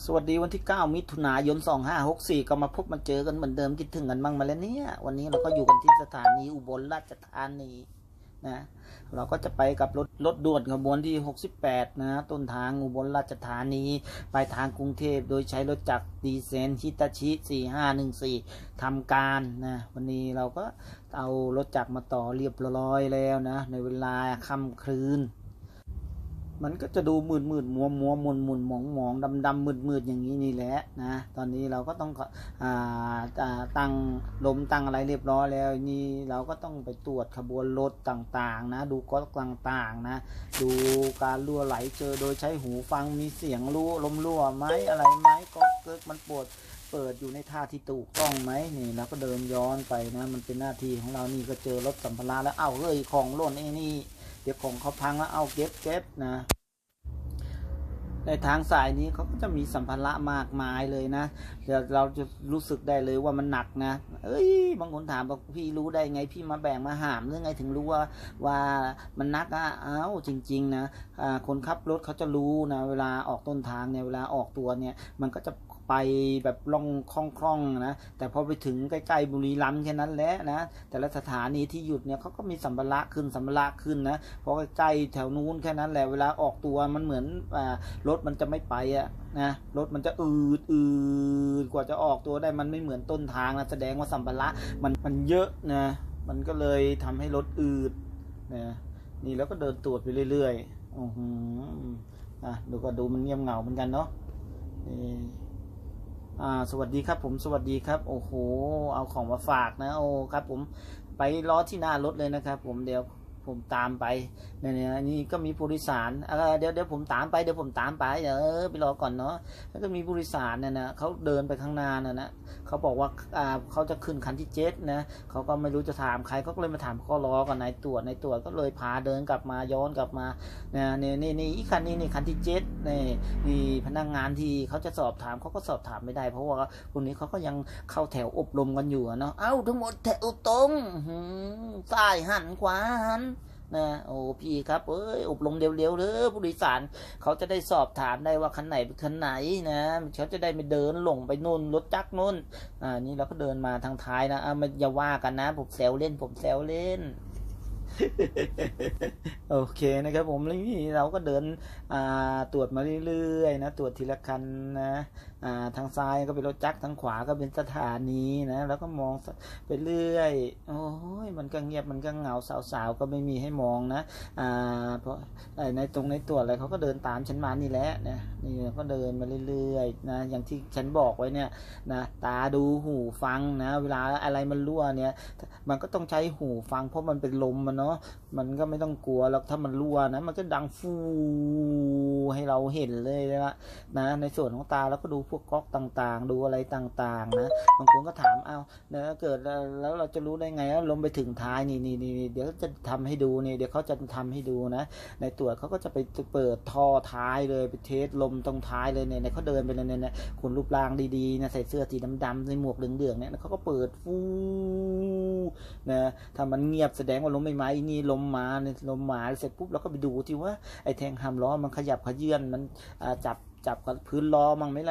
สวัสดีวันที่ 9 มิถุนายน 2564 ก็มาพบมาเจอกันเหมือนเดิมคิดถึงกันบ้างมาแล้วเนี่ย วันนี้เราก็อยู่กันที่สถานีอุบลราชธานีนะ เราก็จะไปกับรถรถด่วนขบวนที่ 68 นะ ต้นทางอุบลราชธานีไปทางกรุงเทพโดยใช้รถจักรดีเซนฮิตาชิ 4514ทำการนะ วันนี้เราก็เอารถจักรมาต่อเรียบร้อยแล้วนะ ในเวลาค่ำคืน มันก็จะดูมืดมืดมัวมัวมุนมุนมองมองดำดำมืดมืดอย่างนี้นี่แหละนะตอนนี้เราก็ต้องอ่าตั้งลมตั้งอะไรเรียบร้อยแล้วนี่เราก็ต้องไปตรวจขบวนรถต่างๆ นะ ดูก๊อกต่างๆนะ ดูการรั่วไหลเจอโดยใช้หูฟังมีเสียงรั่วลมรั่วไหมอะไรไหมก๊อกเกิกมันปวดเปิดอยู่ในท่าที่ถูกต้องไหมนี่เราก็เดินย้อนไปนะ มันเป็นหน้าที่ของเรานี่ก็เจอรถสัมภาระแล้วเอ้าเฮ้ยของหล่นไอ้นี่ เดี๋ยวของเขาพังแล้วเอาเก็บเก็บนะ ในทางสายนี้เขาก็จะมีสัมภาระมากมายเลยนะเดี๋ยวเราจะรู้สึกได้เลยว่ามันหนักนะ เอ้ย บางคนถามบอกพี่รู้ได้ไงพี่มาแบ่งมาหามหรือไงถึงรู้ว่าว่ามันหนักอะเอ้าจริง ๆ นะคนขับรถเขาจะรู้นะ เวลาออกต้นทางเนี่ยเวลาออกตัวเนี่ย มันก็จะ ไปแบบล่องคล่องๆนะแต่พอไปถึงใกล้ๆบุรีรัมย์แค่นั้นแหละนะแต่ละสถานีที่หยุดเนี่ยเขาก็มีสัมภาระขึ้นสัมภาระขึ้นนะเพราะใกล้ๆแถวนู้นแค่นั้นแหละเวลาออกตัวมันเหมือนอ่ารถมันจะไม่ไปอะนะรถมันจะอืดอืดกว่าจะออกตัวได้มันไม่เหมือนต้นทางนะแสดงว่าสัมภาระมันมันเยอะนะมันก็เลยทำให้รถอืดนะนี่แล้วก็เดินตรวจไปเรื่อยๆอือหืออะดูก็ดูมันเงียบเหงาเหมือนกันเนาะนี่ อ่าสวัสดีครับผมสวัสดีครับ โอ้โห เอาของมาฝากนะโอ้ครับผมไปล้อที่หน้ารถเลยนะครับ ผมเดี๋ยว ผมตามไปเนี่ยนี่ก็มีผู้โดยสารเดี๋ยวเดี๋ยวผมตามไปเดี๋ยวผมตามไปเดี๋ยวเออไปรอก่อนเนาะแล้วก็มีผู้โดยสารเนี่ยนะเขาเดินไปข้างหน้าน่ะนะเขาบอกว่าอ่าเขาจะขึ้นคันที่เจ็ดนะเขาก็ไม่รู้จะถามใครเขาก็เลยมาถามข้อรอก่อนนายตรวจนายตรวจก็เลยพาเดินกลับมาย้อนกลับมาเนี่ยนี่นี่นี่อีกคันนี้นี่คันที่เจ็ดนี่นี่พนักงานที่เขาจะสอบถามเขาก็สอบถามไม่ได้ เพราะว่าคนนี้เขาก็ยังเข้าแถวอบรมกันอยู่เนาะเอ้าทั้งหมดแถวตรงซ้ายหันขวาหัน นะโอ้พี่ครับเอ้ยอบรมเร็วๆเลยผู้โดยสารเขาจะได้สอบถามได้ว่าคันไหนเป็นคันไหนนะเขาจะได้ไม่เดินหลงไปนู่นรถจักรนู่นอ่านี่เราก็เดินมาทางท้ายนะอ่าไม่อย่าว่ากันนะผมแซวเล่นผมแซวเล่น โอเคนะครับผมแล้วนี่เราก็เดินตรวจมาเรื่อยๆนะตรวจทีละคันนะทางซ้ายก็เป็นรถจักรทางขวาก็เป็นสถานีนะแล้วก็มองไปเรื่อยโอ้ยมันก็เงียบมันก็เหงาสาวๆก็ไม่มีให้มองนะอ่าเพราะในตรงในตรวจอะไรเขาก็เดินตามฉันมานี่แหละนะนี่ก็เดินมาเรื่อยๆนะอย่างที่ฉันบอกไว้เนี่ยนะตาดูหูฟังนะ เวลาอะไรมันรั่วเนี่ย มันก็ต้องใช้หูฟังเพราะมันเป็นลมมันเนาะมันก็ไม่ต้องกลัวหรอกถ้ามันรั่วนะ มันก็ดังฟูให้เราเห็นเลยนะนะ ในส่วนของตาเราก็ดูพวกก๊อกต่างๆ ดูอะไรต่างๆ นะบางคนก็ถามเอาเนะเกิดแล้วเราจะรู้ได้ไงว่าลมไปถึงท้ายนี่นี่นี่เดี๋ยวจะทำให้ดูนี่เดี๋ยวเขาจะทำให้ดูนะ ในตรวจเขาก็จะไปเปิดท่อท้ายเลยไปเทสลมตรงท้ายเลยเนี่ยเขาเดินไปเลยเนี่ยเนี่ยคนรูปร่างดีๆนะใส่เสื้อสีดำๆใส่หมวกเหลืองๆเนี่ยเขาก็เปิดฟูนะถ้ามันเงียบแสดงว่าลมไม่มานี่ลมมาเนี่ยลมมาเสร็จปุ๊บเราก็ไปดูที่ว่าไอ้แทงหามล้อมันขยับขยื่นมันจับจับกับพื้นล้อมั้งไหมล่ะ